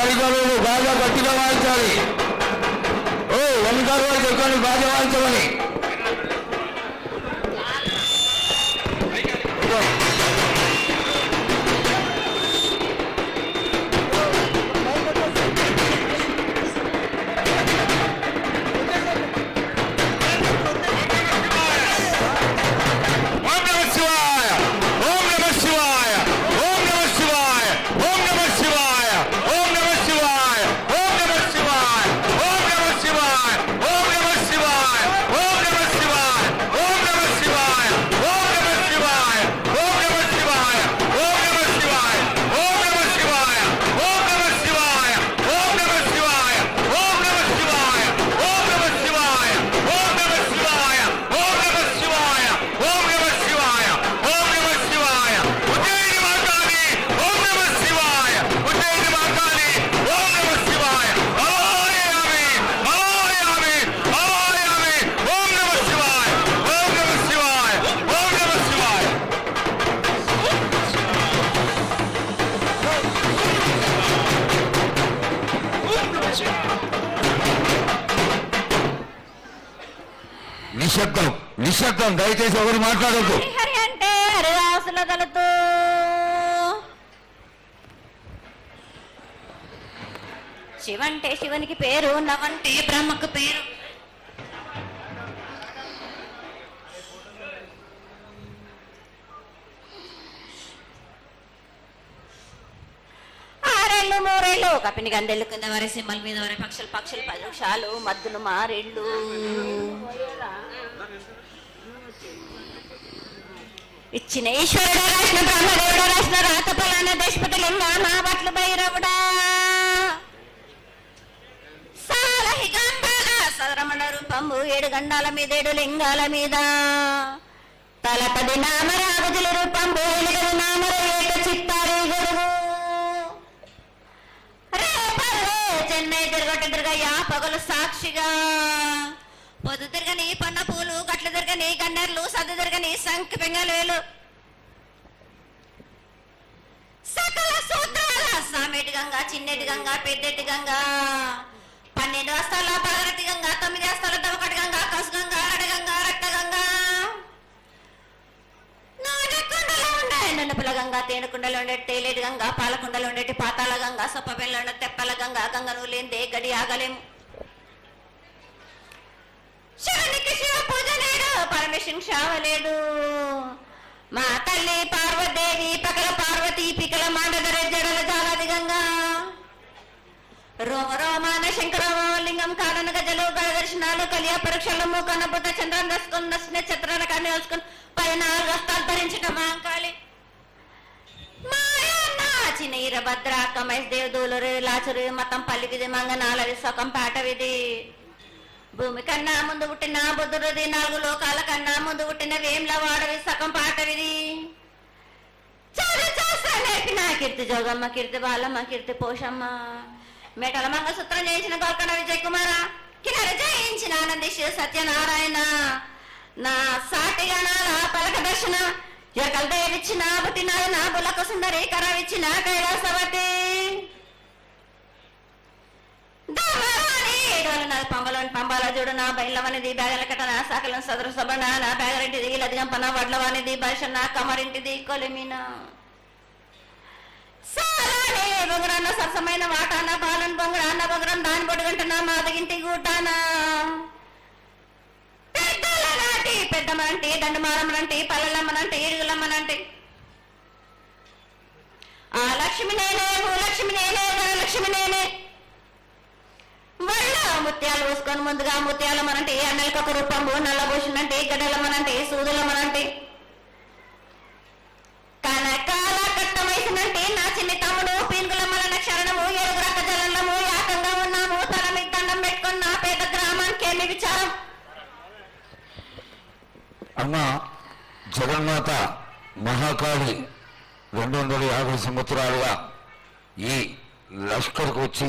సరిగ్గా లేదు బాగా గట్టిగా వాయించాలి. ఓ వంకారు వాళ్ళు చెప్పండి బాగా వాయించమని. మాట్లాడతాం దయచేసి ఎవరు మాట్లాడద్దు అంటే హరిదాసుల తలతో శివంటే శివునికి పేరు నవంటే బ్రహ్మకు పేరు ఆరేళ్ళు మూరేళ్ళు కపిని గందెళ్ళు కింద వరే సింహల మీద వరే పక్షులు పక్షులు పలుషాలు మద్దులు మారేళ్ళు ఇచ్చిన ఈశ్వరుడు రాసిన బ్రహ్మదేవుడు రాసిన రాత ఫలాన దేశపతి లింగ మా బట్లు భైరవుడా సాలహిగంగా రూపము ఏడు గండాల మీద ఏడు లింగాల మీద. తలపది నామరాగుజుల రూపం ఎలుగది నామర ఏక చిత్తారి గురువు చెన్నై తిరగొట్ట తిరగయ్యా పగలు సాక్షిగా. గట్లు గన్నర్లు సద్దు తిరగని సంఖ్య పెంగలేలు సకల సూత్రాల సామెటి గంగా చిన్నటి గంగా పెద్దటి గంగా. పన్నెండు అస్తాల పగరటి గంగా తొమ్మిది వస్తాల దవకటి గంగా కసు గంగా అడగంగా రక్త గంగా. నాగకుండలో ఉండే నున్నపుల గంగా తేనెకుండలో ఉండేటి తేలేటి గంగా పాలకుండలో ఉండేటి పాతాల గంగా సొప్పబెల్లో ఉండే తెప్పల గంగా గంగను లేందే గడి ఆగలేము శింషావలేడు మా తల్లి పార్వదేవి పకల పార్వతి పికల మాండదర జడల జాలాదిగంగా. రోమ రోమాన శంకరమలింగం కారణ గజలు దర్శనాలు కలియ మూకన బుద్ధ చంద్రం దసుకున్న చిత్రాల కన్ను వేసుకుని పైన వస్తాలు ధరించట మాంకాళి చినీర భద్ర కమేష్ లాచురు మతం పల్లికిది మంగనాలవి సొకం పాటవిది భూమి కన్నా ముందు పుట్టిన బుద్ధుడిది నాలుగు లోకాల కన్నా ముందు పుట్టిన వేమ్ల వాడవి సగం పాటవిది. చాలా చేస్తా కీర్తి జోగమ్మ కీర్తి బాలమ్మ కీర్తి పోషమ్మ. మేటల మంగసూత్రం చేయించిన గోల్కొండ విజయ్ కుమార కిన్నర జయించిన ఆనందేశ్వర సత్యనారాయణ. నా సాటిగా నా పలక దర్శన. ఎరకల దేవిచ్చిన పుట్టిన నా బులక సుందరీకరవిచ్చిన కైలాసవతి. పొంగలోని పంబాల జోడు నా బయలవని దీపాగల కట నా సకలం సదరు సభ నా నా పేగరింటి దిగి లదిగంపన వడ్లవాణి దీపాష నా కమరింటి ది కొలిమినా బొంగరాన్న సరసమైన వాటాన పాలన బొంగరాన్న బొంగరం దాని పొడుగంటున్నా మాదగింటి గూటానా. పెద్దలనాటి పెద్దమనంటి దండుమారమ్మనంటి పల్లెలమ్మనంటి ఇరుగులమ్మనంటి. ఆ లక్ష్మి నేనే భూలక్ష్మి నేనే ధనలక్ష్మి నేనే ముక్కను ముందుగా ముత్యాలమనంటే అన్నలకొక రూపము నల్లభూషణంటే గడలమనంటే సూదులమనంటే కనకాల కట్టమేసినంటే నా చిన్న తమ్ముడు పీనుగులమ్మలన్న క్షరణము ఏడుగురు అక్క జలంలో ఏకంగా ఉన్నాము తల మీద దండం పెట్టుకున్న పేద గ్రామానికి ఎన్ని విచారం? అమ్మా జగన్మాత మహాకాళి రెండు వందల యాభై సంవత్సరాలుగా ఈ లష్కర్కు వచ్చి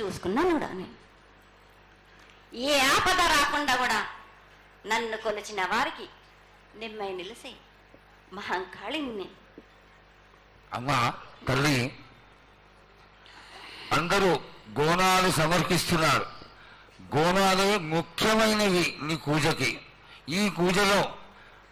చూసుకున్నాను కూడా నేను. ఏ ఆపద రాకుండా కూడా నన్ను కొలిచిన వారికి నిమ్మై నిలిసి మహంకాళిని అమ్మా తల్లి అందరూ గోనాలు సమర్పిస్తున్నారు. గోనాలే ముఖ్యమైనవి నీ పూజకి. ఈ పూజలో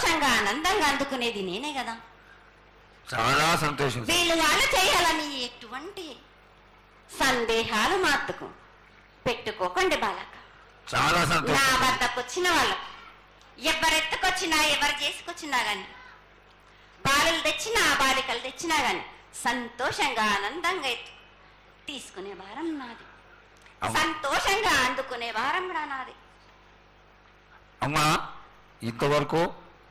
సంతోషంగా ఆనందంగా అందుకునేది నేనే కదా. చాలా సంతోషం వీళ్ళు వాళ్ళు చేయాలని ఎటువంటి సందేహాలు మాత్రకు పెట్టుకోకండి బాలక. చాలా నా సంతోషం వద్దకు వచ్చిన వాళ్ళు ఎవరెత్తుకొచ్చినా ఎవరు చేసుకొచ్చినా గాని బాలలు తెచ్చినా బాలికలు తెచ్చినా గాని సంతోషంగా ఆనందంగా ఎత్తు తీసుకునే భారం నాది. సంతోషంగా అందుకునే కూడా నాది. అమ్మా ఇంతవరకు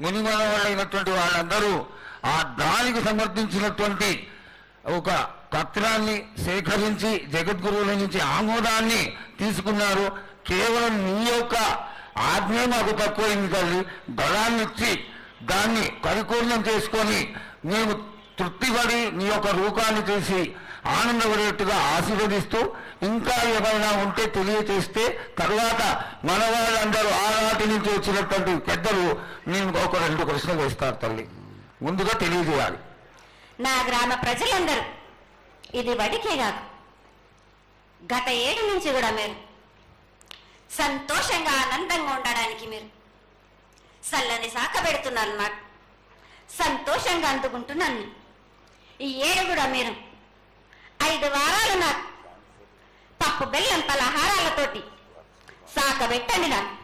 మునిమనవాళ్ళైనటువంటి వాళ్ళందరూ ఆ దానికి సమర్థించినటువంటి ఒక పత్రాన్ని సేకరించి జగద్గురువుల నుంచి ఆమోదాన్ని తీసుకున్నారు. కేవలం నీ యొక్క ఆజ్ఞ మాకు తక్కువైంది తల్లి. బలాన్ని ఇచ్చి దాన్ని పరిపూర్ణం చేసుకొని మేము తృప్తిపడి నీ యొక్క రూపాన్ని చూసి ఆనందపడేట్టుగా ఆశీర్వదిస్తూ ఇంకా ఏమైనా ఉంటే తెలియచేస్తే తర్వాత మన వాళ్ళందరూ ఆనాటి నుంచి వచ్చినటువంటి పెద్దలు నేను ఒక రెండు ప్రశ్నలు వేస్తారు తల్లి. ముందుగా తెలియజేయాలి. నా గ్రామ ప్రజలందరూ ఇది వడికే కాదు. గత ఏడు నుంచి కూడా మీరు సంతోషంగా ఆనందంగా ఉండడానికి మీరు చల్లని శాఖ పెడుతున్నారు నాకు. సంతోషంగా అందుకుంటున్నాను. ఈ ఏడు కూడా మీరు ఐదు వారాలు నాకు పప్పు బెల్లం పలహారాలతోటి సాక పెట్టండి నాకు.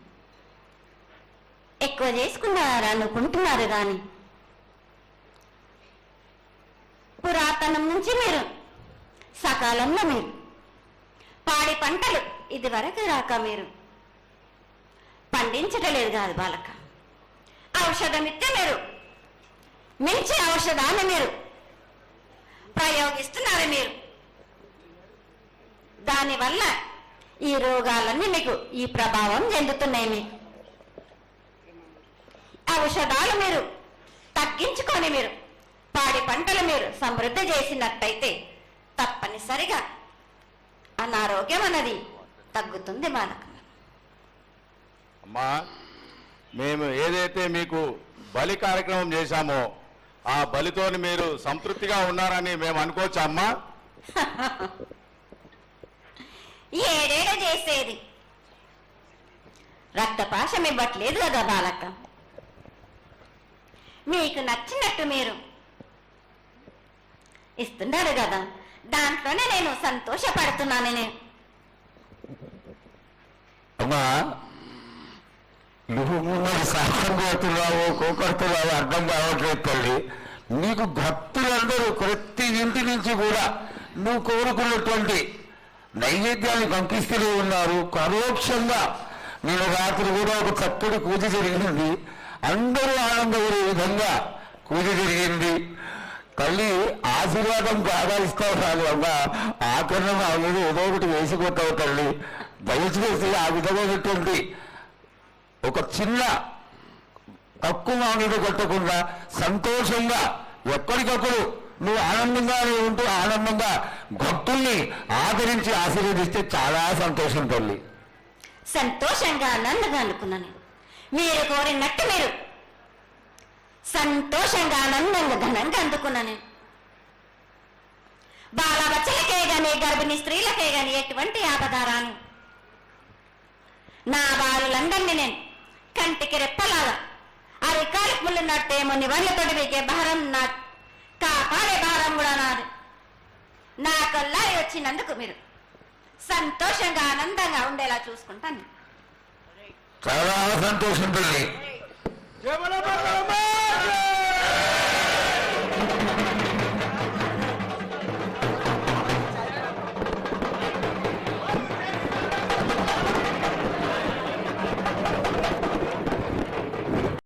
ఎక్కువ చేసుకున్నారా అనుకుంటున్నారు కానీ పురాతనం నుంచి మీరు సకాలంలో మీరు పాడి పంటలు ఇది వరకు రాక మీరు పండించటలేదు కాదు బాలక. ఔషధం ఇస్తే మీరు మించి ఔషధాన్ని మీరు ప్రయోగిస్తున్నారు మీరు. దానివల్ల ఈ రోగాలన్నీ మీకు ఈ ప్రభావం చెందుతున్నాయి మీకు. ఔషధాలు మీరు తగ్గించుకొని మీరు పాడి పంటలు మీరు సమృద్ధి చేసినట్టయితే తప్పనిసరిగా అనారోగ్యం అన్నది తగ్గుతుంది బాలక అమ్మా మేము ఏదైతే మీకు బలి కార్యక్రమం చేశామో ఆ బలితోని మీరు సంతృప్తిగా ఉన్నారని మేము అనుకోవచ్చా అమ్మా? ఏడేడ చేసేది. రక్తపాశం ఇవ్వట్లేదు కదా బాలక. మీకు నచ్చినట్టు మీరు. ఇస్తున్నారు కదా దాంట్లోనే నేను సంతోషపడుతున్నాను నేను అమ్మా నువ్వు మరి సాహసం కోకొడుతున్నావు అర్థం కావట్లేదు తల్లి. నీకు భక్తులందరూ ప్రతి ఇంటి నుంచి కూడా నువ్వు కోరుకున్నటువంటి నైవేద్యాన్ని పంపిస్తూనే ఉన్నారు. పరోక్షంగా నేను రాత్రి కూడా ఒక చక్కటి పూజ జరిగింది. అందరూ ఆనందపడే విధంగా పూజ జరిగింది. తల్లి ఆశీర్వాదం బాగా అమ్మ చాలు అమ్మా ఆకరణ ఏదో ఒకటి వేసిపోతావు తల్లి. దయచేసి ఆ విధమైనటువంటి ఒక చిన్న తక్కువ మా కొట్టకుండా సంతోషంగా ఎక్కడికప్పుడు నువ్వు ఆనందంగానే ఉంటూ ఆనందంగా భక్తుల్ని ఆదరించి ఆశీర్వదిస్తే చాలా సంతోషం తల్లి. సంతోషంగా ఆనందంగా అనుకున్నాను మీరు కోరినట్టు మీరు. సంతోషంగా ఆనందంగా ఘనంగా అందుకున్నాను నేను. బాలబచ్చలకే గాని గర్భిణీ స్త్రీలకే గాని ఎటువంటి ఆపదారాను నా బాలులందరినీ నేను కంటికి రెప్పలాగా అరికాలికి ముళ్ళున్నట్టేమో నివళ్ళతోటి మీకే భారం నా కాపాడే భారం కూడా నాది. నా కల్లారి వచ్చినందుకు మీరు సంతోషంగా ఆనందంగా ఉండేలా చూసుకుంటాను. చాలా సంతోషం తల్లి